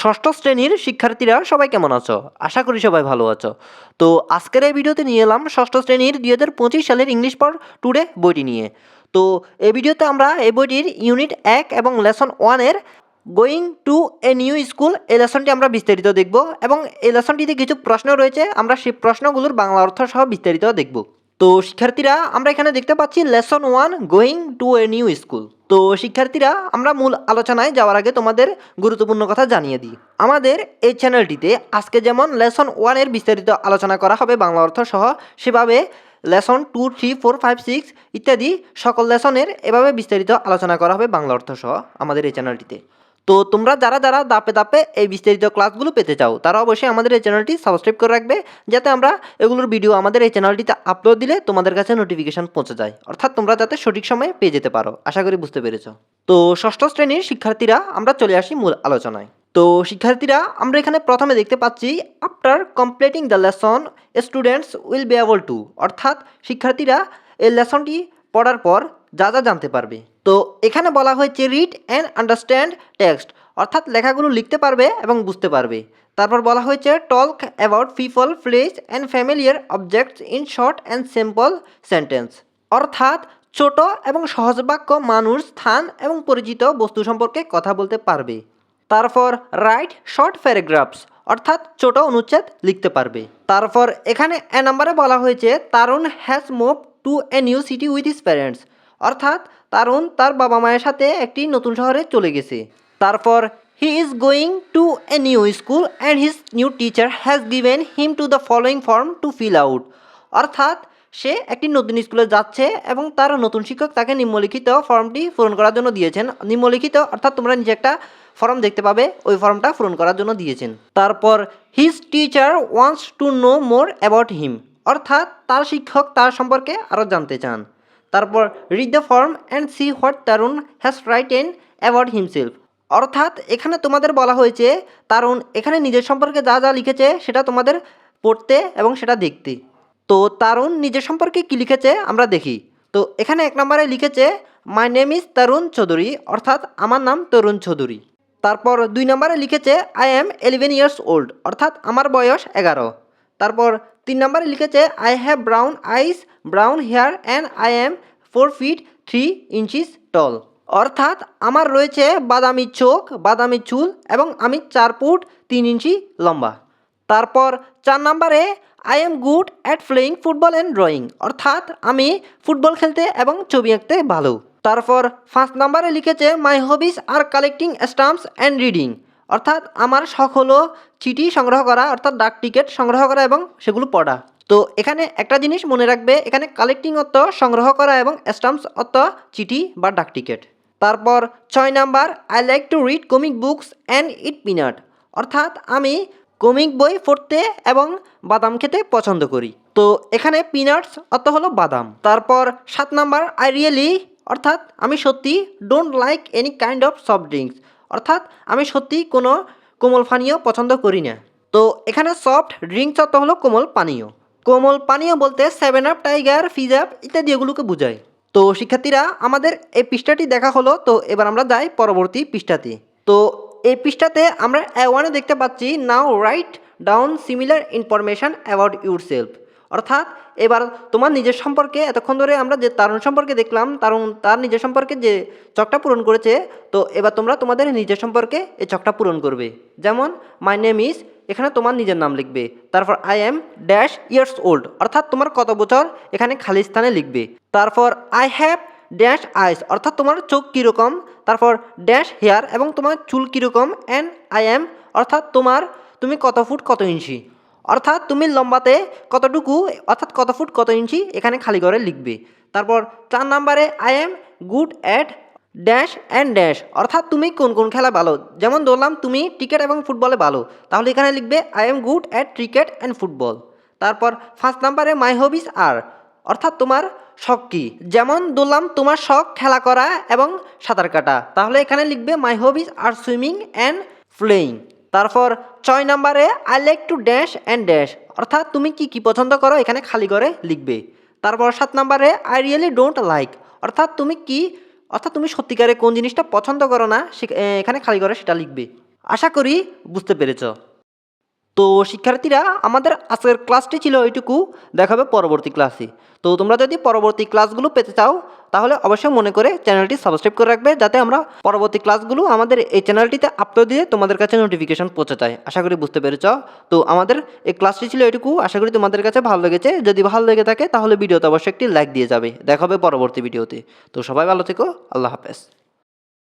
ষষ্ঠ শ্রেণির শিক্ষার্থীরা, সবাই কেমন আছো? আশা করি সবাই ভালো আছো। তো আজকের এই ভিডিওতে নিয়ে এলাম ষষ্ঠ শ্রেণির দুই হাজার পঁচিশ সালের ইংলিশ পর টুডে বইটি নিয়ে। তো এই ভিডিওতে আমরা এই বইটির ইউনিট এক এবং লেসন ওয়ানের going to a new school এই লেসনটি আমরা বিস্তারিত দেখব এবং এই লেসনটিতে কিছু প্রশ্ন রয়েছে, আমরা সেই প্রশ্নগুলোর বাংলা অর্থ সহ বিস্তারিত দেখব। তো শিক্ষার্থীরা, আমরা এখানে দেখতে পাচ্ছি lesson one going to a new school তো শিক্ষার্থীরা, আমরা মূল আলোচনায় যাওয়ার আগে তোমাদের গুরুত্বপূর্ণ কথা জানিয়ে দিই। আমাদের এই চ্যানেলটিতে আজকে যেমন লেসন ওয়ানের বিস্তারিত আলোচনা করা হবে বাংলা অর্থ সহ, সেভাবে lesson two three four five six ইত্যাদি সকল লেসনের এভাবে বিস্তারিত আলোচনা করা হবে বাংলা অর্থ সহ আমাদের এই চ্যানেলটিতে তো তোমরা যারা যারা দাপে দাপে এই বিস্তারিত ক্লাসগুলো পেতে চাও, তারা অবশ্যই আমাদের এই চ্যানেলটি সাবস্ক্রাইব করে রাখবে, যাতে আমরা এগুলোর ভিডিও আমাদের এই চ্যানেলটিতে আপলোড দিলে তোমাদের কাছে নোটিফিকেশন পৌঁছে যায়। অর্থাৎ তোমরা যাতে সঠিক সময়ে পেয়ে যেতে পারো। আশা করি বুঝতে পেরেছ। তো ষষ্ঠ শ্রেণির শিক্ষার্থীরা, আমরা চলে আসি মূল আলোচনায়। তো শিক্ষার্থীরা, আমরা এখানে প্রথমে দেখতে পাচ্ছি after completing the lesson students will be able to অর্থাৎ শিক্ষার্থীরা এই লেসনটি পড়ার পর যা যা জানতে পারবে। তো এখানে বলা হয়েছে রিড অ্যান্ড আন্ডারস্ট্যান্ড টেক্সট অর্থাৎ লেখাগুলো লিখতে পারবে এবং বুঝতে পারবে। তারপর বলা হয়েছে talk about people place and familiar objects in short and simple sentence অর্থাৎ ছোট এবং সহজ বাক্য মানুষ, স্থান এবং পরিচিত বস্তু সম্পর্কে কথা বলতে পারবে। তারপর রাইট শর্ট প্যারাগ্রাফস অর্থাৎ ছোট অনুচ্ছেদ লিখতে পারবে। তারপর এখানে এ নাম্বারে বলা হয়েছে Tarun has move to a new city with his parents অর্থাৎ তারুণ তার বাবা মায়ের সাথে একটি নতুন শহরে চলে গেছে। তারপর he is going to a new school and his new teacher has given him to the following form to fill out অর্থাৎ সে একটি নতুন স্কুলে যাচ্ছে এবং তার নতুন শিক্ষক তাকে নিম্নলিখিত ফর্মটি পূরণ করার জন্য দিয়েছেন। নিম্নলিখিত অর্থাৎ তোমরা নিচে একটা ফর্ম দেখতে পাবে, ওই ফর্মটা পূরণ করার জন্য দিয়েছেন। তারপর his teacher wants to know more about him অর্থাৎ তার শিক্ষক তার সম্পর্কে আরও জানতে চান। তারপর read the form and see what Tarun has written about himself অর্থাৎ এখানে তোমাদের বলা হয়েছে তারুণ এখানে নিজের সম্পর্কে যা যা লিখেছে সেটা তোমাদের পড়তে এবং সেটা দেখতে। তো তারুণ নিজের সম্পর্কে কী লিখেছে আমরা দেখি। তো এখানে এক নম্বরে লিখেছে my name is Tarun Chowdhury অর্থাৎ আমার নাম তরুণ চৌধুরী তারপর দুই নম্বরে লিখেছে I am eleven years old অর্থাৎ আমার বয়স এগারো। তারপর তিন নম্বরে লিখেছে I have brown eyes brown hair and I am four feet three inches tall অর্থাৎ আমার রয়েছে বাদামি চোখ, বাদামি চুল এবং আমি চার ফুট তিন ইঞ্চি লম্বা। তারপর চার নম্বরে I am good at playing football and drawing অর্থাৎ আমি ফুটবল খেলতে এবং ছবি আঁকতে ভালো। তারপর পাঁচ নম্বরে লিখেছে my hobbies are collecting stamps and reading অর্থাৎ আমার শখ হলো চিঠি সংগ্রহ করা, অর্থাৎ ডাক টিকিট সংগ্রহ করা এবং সেগুলো পড়া। তো এখানে একটা জিনিস মনে রাখবে, এখানে কালেক্টিং অর্থ সংগ্রহ করা এবং স্টাম্পস অর্থ চিঠি বা ডাক টিকিট। তারপর ছয় number I like to read comic books and eat peanut অর্থাৎ আমি কমিক বই পড়তে এবং বাদাম খেতে পছন্দ করি। তো এখানে পিনাটস অর্থ হলো বাদাম। তারপর সাত নাম্বার আই রিয়েলি অর্থাৎ আমি সত্যি don't like any kind of soft drinks অর্থাৎ আমি সত্যি কোনো কোমল পানীয় পছন্দ করি না। তো এখানে সফট ড্রিঙ্কস অর্থ হলো কোমল পানীয়। কোমল পানীয় বলতে seven up tiger fizz up ইত্যাদি এগুলোকে বোঝায়। তো শিক্ষার্থীরা, আমাদের এই পৃষ্ঠাটি দেখা হলো, তো এবার আমরা যাই পরবর্তী পৃষ্ঠাতে। তো এই পৃষ্ঠাতে আমরা অ্যাওয়ানে দেখতে পাচ্ছি now write down similar information about yourself অর্থাৎ এবার তোমার নিজের সম্পর্কে এতক্ষণ ধরে আমরা যে তারুণ সম্পর্কে দেখলাম, তারুণ তার নিজের সম্পর্কে যে চকটা পূরণ করেছে, তো এবার তোমরা তোমাদের নিজের সম্পর্কে এই চকটা পূরণ করবে। যেমন মাই নেম ইজ এখানে তোমার নিজের নাম লিখবে। তারপর I am dash years old অর্থাৎ তোমার কত বছর এখানে খালি স্থানে লিখবে। তারপর আই হ্যাভ ড্যাশ আইস অর্থাৎ তোমার চোখ কীরকম। তারপর ড্যাশ হেয়ার এবং তোমার চুল কীরকম। অ্যান্ড আই এম অর্থাৎ তোমার, তুমি কত ফুট কত ইঞ্চি। অর্থাৎ তুমি লম্বাতে কতটুকু, অর্থাৎ কত ফুট, কত ইঞ্চি এখানে খালি করে লিখবে। তারপর চার নাম্বারে I am good at dash and dash অর্থাৎ তুমি কোন কোন খেলা ভালো। যেমন ধরলাম, তুমি ক্রিকেট এবং ফুটবলে ভালো। তাহলে এখানে লিখবে I am good at cricket and football তারপর ফার্স্ট নাম্বারে মাই হবিস আর অর্থাৎ তোমার শখ কী। যেমন ধরলাম, তোমার শখ খেলা করা এবং সাঁতার কাটা। তাহলে এখানে লিখবে my hobbies are swimming and playing তারপর ছয় নম্বরে I like to dash and dash অর্থাৎ তুমি কি কি পছন্দ করো এখানে খালি করে লিখবে। তারপর সাত নম্বরে আই রিয়েলি ডোন্ট লাইক অর্থাৎ তুমি কি, অর্থাৎ তুমি সত্যিকারে কোন জিনিসটা পছন্দ করো না এখানে খালি করে সেটা লিখবে। আশা করি বুঝতে পেরেছ। তো শিক্ষার্থীরা, আমাদের আজকের ক্লাসটি ছিল এইটুকু। দেখাবে পরবর্তী ক্লাসে। তো তোমরা যদি পরবর্তী ক্লাসগুলো পেতে চাও তাহলে অবশ্যই মনে করে চ্যানেলটি সাবস্ক্রাইব করে রাখবে যাতে আমরা পরবর্তী ক্লাসগুলো আমাদের এই চ্যানেলটিতে আপলোড দিয়ে তোমাদের কাছে নোটিফিকেশন পৌঁছে যায়। আশা করি বুঝতে পেরেছ। তো আমাদের এই ক্লাসটি ছিল এটুকু। আশা করি তোমাদের কাছে ভালো লেগেছে। যদি ভালো লেগে থাকে তাহলে ভিডিওতে অবশ্যই একটি লাইক দিয়ে যাবে। দেখা হবে পরবর্তী ভিডিওতে। তো সবাই ভালো থেকো। আল্লাহ হাফেজ।